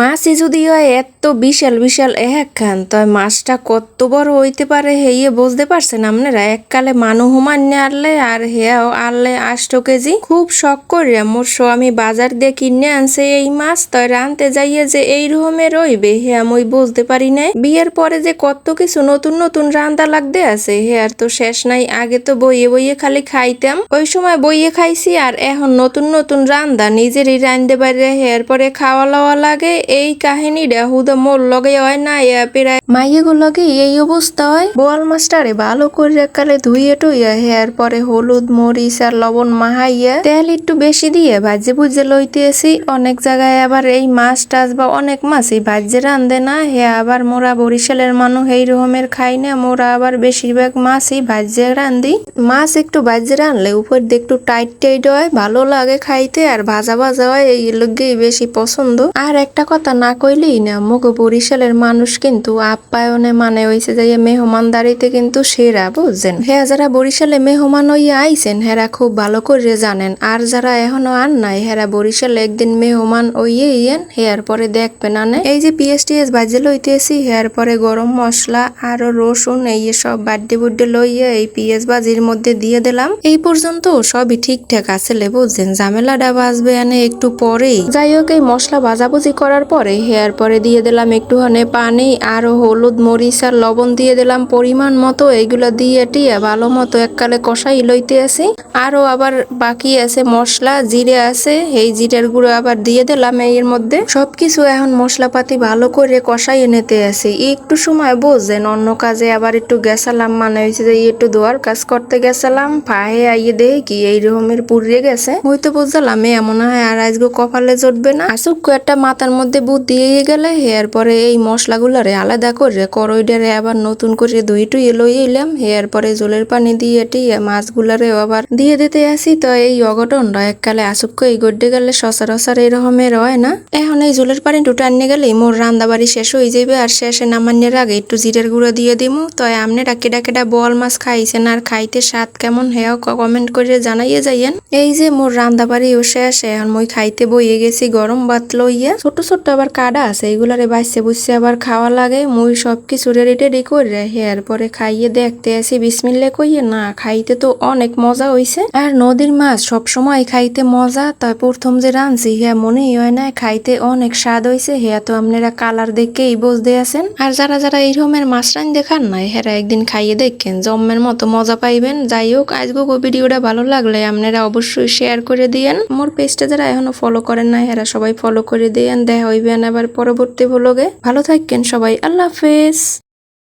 মাছই যদি হয় এত বিশাল বিশাল এক খান তয় মাছটা কত বড় হইতে পারে হেয়ে বুঝতে পারছেন আপনারা? এককালে মানু হুমান আনলে আর হেয়াও আনলে আষ্ট কেজি। খুব শখ করিয়া মোর স্বামী বাজার দিয়ে কিনে আনছে এই মাছ তয় রানতে যাইয়ে যে এই রকমের রইবে হেয়া মই বুঝতে পারি নাই। বিয়ের পরে যে কত কিছু নতুন নতুন রান্দা লাগতে আছে হেয়ার তো শেষ নাই, আগে তো বইয়ে বইয়ে খালি খাইতাম। ওই সময় বইয়ে খাইছি আর এখন নতুন নতুন রান্দা নিজেরই রান্ধতে পারে হেয়ার পরে খাওয়া লওয়া লাগে এই কাহিনীটা হুদা মোর লগে হয় না ইয়া প্রায় মাইয়েগো লগে এই অবস্থা হয়। বোয়াল মাস্টারে ভালো করে কালে ধুইয়ে টুইয়া হেয়ার পরে হলুদ মরিচ আর লবণ মাহাইয়া তেল একটু বেশি দিয়ে ভাজে ভুজে লইতেছি। অনেক জায়গায় আবার এই মাছ টাছ বা অনেক মাছই ভাজে রান্ধে না হে আবার মোরা বরিশালের মানুষ এই রকমের খাই না মোরা আবার বেশিরভাগ মাছই ভাজে রান্ধি মাছ একটু ভাজে রানলে উপর দিয়ে একটু টাইট টাইট হয় ভালো লাগে খাইতে আর ভাজা ভাজা হয় এই লগেই বেশি পছন্দ। আর একটা কথা না কইলেই না মুখ বরিশালের মানুষ কিন্তু আপ্যায়নে মানে হইছে যে মেহমানদারিতে কিন্তু সেরা, বুঝছেন? হ্যাঁ যারা বরিশালে মেহমান হইয়া আইছেন, হেরা খুব ভালো করে জানেন। আর যারা এখনও আন নাই, হেরা বরিশালে একদিন মেহমান ইয়েন, হেয়ার পরে দেখবেন, আনে? এই যে পিএসটিএস বাজে লইতেছি, হেয়ার পরে গরম মশলা, আরও রসুন, এই সব বাড্ডে বুড্ডে লইয়া এই পিএস বাজির মধ্যে দিয়ে দিলাম। এই পর্যন্ত সবই ঠিকঠাক আছে বুঝছেন? ঝামেলাটা বাজবে আনে একটু পরেই। যাই হোক, এই মশলা ভাজাভুজি করার পরে হেয়ার পরে দিয়ে দিলাম একটুখানি পানি আরও হলুদ, মরিচ আর লবণ দিয়ে দিলাম পরিমাণ মতো। এইগুলা দিয়ে টিয়া ভালো মতো এককালে কষাই লইতে আসি। আরও আবার বাকি আছে মশলা, জিরে আছে। এই জিরের গুঁড়ো আবার দিয়ে দিলাম এর মধ্যে। সবকিছু এখন মশলাপাতি ভালো করে কষাই নিতে আসি। একটু সময় বোঝেন, অন্য কাজে আবার একটু গেছালাম। মানে হয়েছে যে একটু দোয়ার কাজ করতে গেছিলাম। পায়ে আইয়ে দেখি কি এই রকমের পুড়িয়ে গেছে। ওই তো বুঝলাম, এমন হয় আর আজকে কপালে জুটবে না। আসুক একটা মাথার মধ্যে বুদ্ধ দিয়ে গেলে, হেয়ার পরে এই মশলাগুলারে আলাদা করে করইডারে আবার নতুন করে ধুই টুইয়ে লই এলাম। হেয়ার পরে জলের পানি দিয়ে টিয়ে মাছগুলারে আবার দিয়ে দিতে আসি। তো এই অঘটনটা এককালে আসুক এই গড্ডে গেলে সচরাচর এরকমের হয় না। এখন এই জলের পানি টুটে আনিয়ে গেলে মোর রান্না বাড়ি শেষ হয়ে যাবে আর শেষে নামান্নের আগে একটু জিরের গুঁড়ো দিয়ে দিমু। তো আমনেরা কেডা কেডা বল মাছ খাইছেন আর খাইতে স্বাদ কেমন হেও কমেন্ট করে জানাইয়ে যাইয়েন। এই যে মোর রান্না বাড়িও শেষ, এখন মই খাইতে বইয়ে গেছি গরম ভাত লইয়া। ছোট ছোট আবার কাডা আছে, এগুলারে বাইসে বুঝছে আবার খাওয়া লাগে, মুই সব কিছু রেডি টেডি করে হেয়ার পরে খাইয়ে দেখতে আসি বিসমিল্লা কইয়ে, না, খাইতে তো অনেক মজা হইছে। আর নদীর মাছ সব সময় খাইতে মজা, তাই প্রথম যে রাঁধছি হ্যাঁ মনেই হয় না, খাইতে অনেক স্বাদ হইছে হ্যাঁ তো আপনারা কালার দেখেই বুঝতে আছেন। আর যারা যারা এই রকমের মাছ রান দেখান নাই হেরা একদিন খাইয়ে দেখেন, জম্মের মতো মজা পাইবেন। যাই হোক আজকে ভিডিওটা ভালো লাগলে আপনারা অবশ্যই শেয়ার করে দিয়েন। মোর পেজটা যারা এখনও ফলো করেন না হেরা সবাই ফলো করে দিয়েন। দেখা হইবেন আবার পরবর্তী ভ্লগে ভালো থাকেন সবাই আল্লাহ হাফেজ।